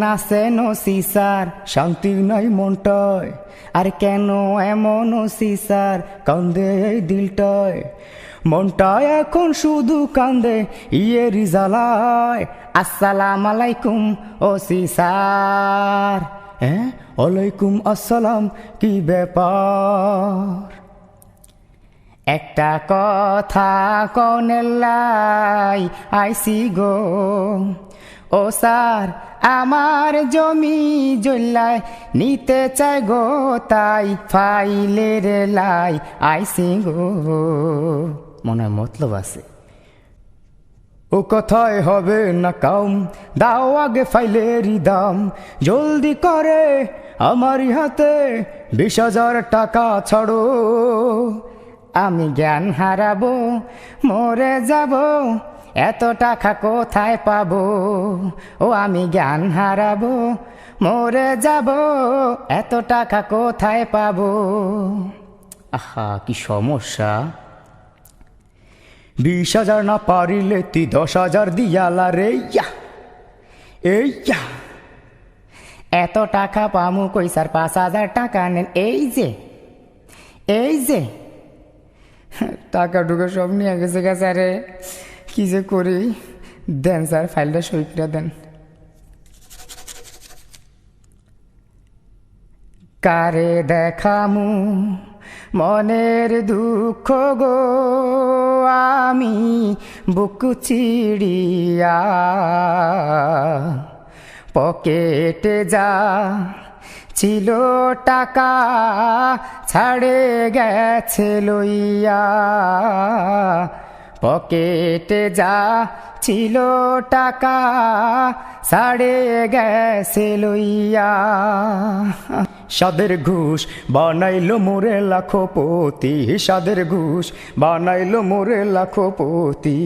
নাচে নসি স্যার শান্তি নাই মনটায়। আর কেন এমন ওসি স্যার কান্দে এই দিলটায়। মনটায় এখন শুধু কান্দে ইয়ে রিজালায় আসসালাম আলাইকুম ওসি স্যার হ্যাঁ? ওয়ালাইকুম আসসালাম, কি ব্যাপার? একটা কথা কনেল্লাই আইসি গো। ও স্যার, আমার জমি জল্লায় নিতে চাই গো, তাই ফাইলের লাই আইসি গো। মনে মতলব আছে। ও কথায় হবে না কাম দাও আগে ফাইলেরই দাম। জলদি করে আমারই হাতে বিশ হাজার টাকা ছাড়ো। আমি জ্ঞান হারাবো, মরে যাব এত টাকা কোথায় পাবো? ও, আমি জ্ঞান হারাবো, মরে যাব, এত টাকা কোথায় পাবো? আহা, কি সমস্যা। বিশ হাজার না পারিলে তুই দশ হাজার দিয়ালা রে এই এত টাকা পামু কই স্যার? পাঁচ হাজার টাকা নেন। এই যে এই যে। টাকা টুকা সব নিয়ে গেছে গা স্যারে। কি যে করি? দেন স্যার, ফাইলটা সই করে দেন। কারে দেখামু মনের দুঃখ গো? আমি বুক চিড়িয়া পকেটে যা ছিল টাকা ছাড়ে গেছে লইয়া। পকেটে যা ছিল টাকা সাড়ে গেছে লইয়া। সাদের ঘুষ, বানাইলো মোরে লাখপতি। সাদের ঘুষ, বানাইলো মোরে লাখপতি।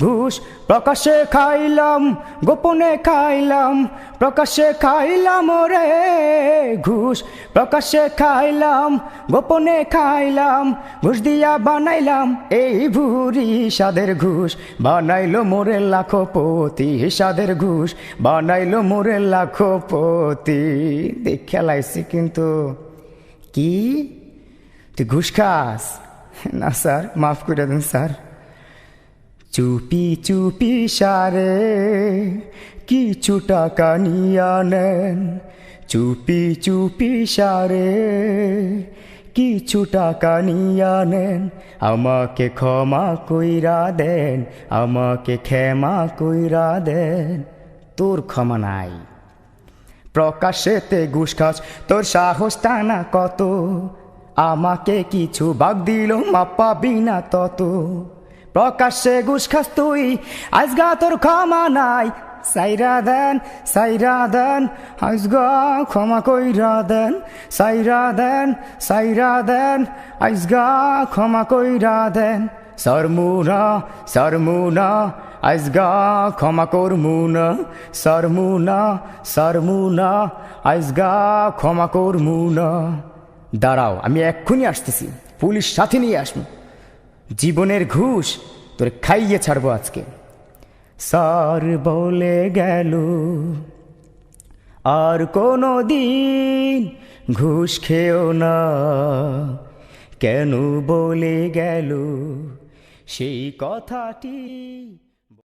ঘুষ প্রকাশে খাইলাম, গোপনে খাইলাম, প্রকাশে খাইলাম রে ঘুষ প্রকাশে খাইলাম, গোপনে খাইলাম, ঘুষ দিয়া বানাইলাম এই ভুরি সাদের ঘুষ, বানাইলো মোরে লাখপতি। সাদের ঘুষ, বানাইলো মোরে দেখে লাইছি কিন্তু কি? তুই ঘুষ খাস? না, স্যার, মাফ করে দেন, স্যার। চুপি চুপি, সারে, কিছু টাকা নিয়া নেন চুপি চুপি, সারে, কিছু টাকা নিয়া নেন আমাকে ক্ষমা কইরা দেন, আমাকে ক্ষমা কইরা দেন। তোর ক্ষমা নাই। প্রকাশেতে ঘুষ খাস। তোর সাহস টানা কত? আমাকে কিছু বাগ দিল মাপাবি না তত। প্রকাশ্যে ঘুষ খাস তুই আজগা তোর ক্ষমা নাই। সাইরা দেন সাইরা দেন আজগা ক্ষমা কইরা দেন। সাইরা দেন সাইরা দেন আজগা ক্ষমা কইরা দেন। সরমুনা সরমুনা আজগা ক্ষমা করমুনা, সরমুনা সরমুনা আজগা ক্ষমা করমুনা। দাঁড়াও, আমি এক্ষুনি আসতেছি, পুলিশ সাথে নিয়ে আসব। জীবনের ঘুষ তোর খাইয়ে ছাড়বো আজকে। স্যার বলে গেল, আর কোনো দিন ঘুষ খেও না। কেন বলে গেল, সেই কথাটি